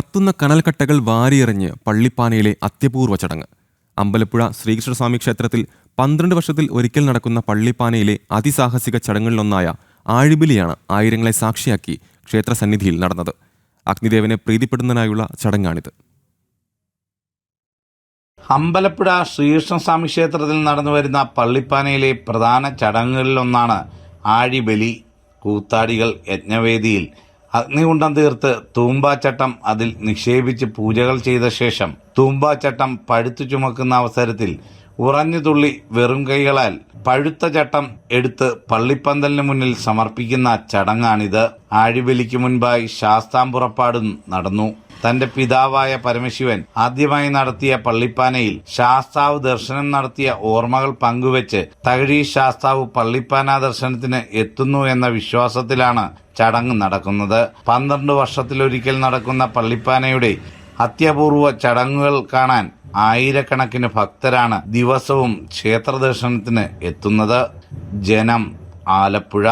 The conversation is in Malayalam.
കത്തുന്ന കനൽക്കട്ടകൾ വാരിയെറിഞ്ഞ് പള്ളിപ്പാനയിലെ അത്യപൂർവ ചടങ്ങ്. അമ്പലപ്പുഴ ശ്രീകൃഷ്ണസ്വാമി ക്ഷേത്രത്തിൽ പന്ത്രണ്ട് വർഷത്തിൽ ഒരിക്കൽ നടക്കുന്ന പള്ളിപ്പാനയിലെ അതിസാഹസിക ചടങ്ങുകളിലൊന്നായ ആഴിബലിയാണ് ആയിരങ്ങളെ സാക്ഷിയാക്കി ക്ഷേത്രസന്നിധിയിൽ നടന്നത്. അഗ്നിദേവനെ പ്രീതിപ്പെടുന്നതിനായുള്ള ചടങ്ങാണിത്. അമ്പലപ്പുഴ ശ്രീകൃഷ്ണസ്വാമി ക്ഷേത്രത്തിൽ നടന്നു വരുന്ന പള്ളിപ്പാനയിലെ പ്രധാന ചടങ്ങുകളിലൊന്നാണ് ആഴിബലി കൂത്താടികൾ യജ്ഞവേദിയിൽ അഗ്നികുണ്ഡം തീർത്ത് തൂമ്പാച്ചട്ടം അതിൽ നിക്ഷേപിച്ച് പൂജകൾ ചെയ്ത ശേഷം തൂമ്പാച്ചട്ടം പഴുത്തു ചുമക്കുന്ന അവസരത്തിൽ ഉറഞ്ഞു തുള്ളി വെറും കൈകളാൽ പഴുത്ത ചട്ടം എടുത്ത് പള്ളിപ്പന്തലിന് മുന്നിൽ സമർപ്പിക്കുന്ന ചടങ്ങാണിത്. ആഴിബലിക്ക് മുൻപായി ശാസ്താംപുറപ്പാടും നടന്നു. തന്റെ പിതാവായ പരമശിവൻ ആദ്യമായി നടത്തിയ പള്ളിപ്പാനയിൽ ശാസ്താവ് ദർശനം നടത്തിയ ഓർമ്മകൾ പങ്കുവെച്ച് തകഴി ശാസ്താവ് പള്ളിപ്പാന ദർശനത്തിന് എത്തുന്നു എന്ന വിശ്വാസത്തിലാണ് ചടങ്ങ് നടക്കുന്നത്. പന്ത്രണ്ട് വർഷത്തിലൊരിക്കൽ നടക്കുന്ന പള്ളിപ്പാനയുടെ അത്യപൂർവ ചടങ്ങുകൾ കാണാൻ ആയിരക്കണക്കിന് ഭക്തരാണ് ദിവസവും ക്ഷേത്ര ദർശനത്തിന് എത്തുന്നത്. ജനം ആലപ്പുഴ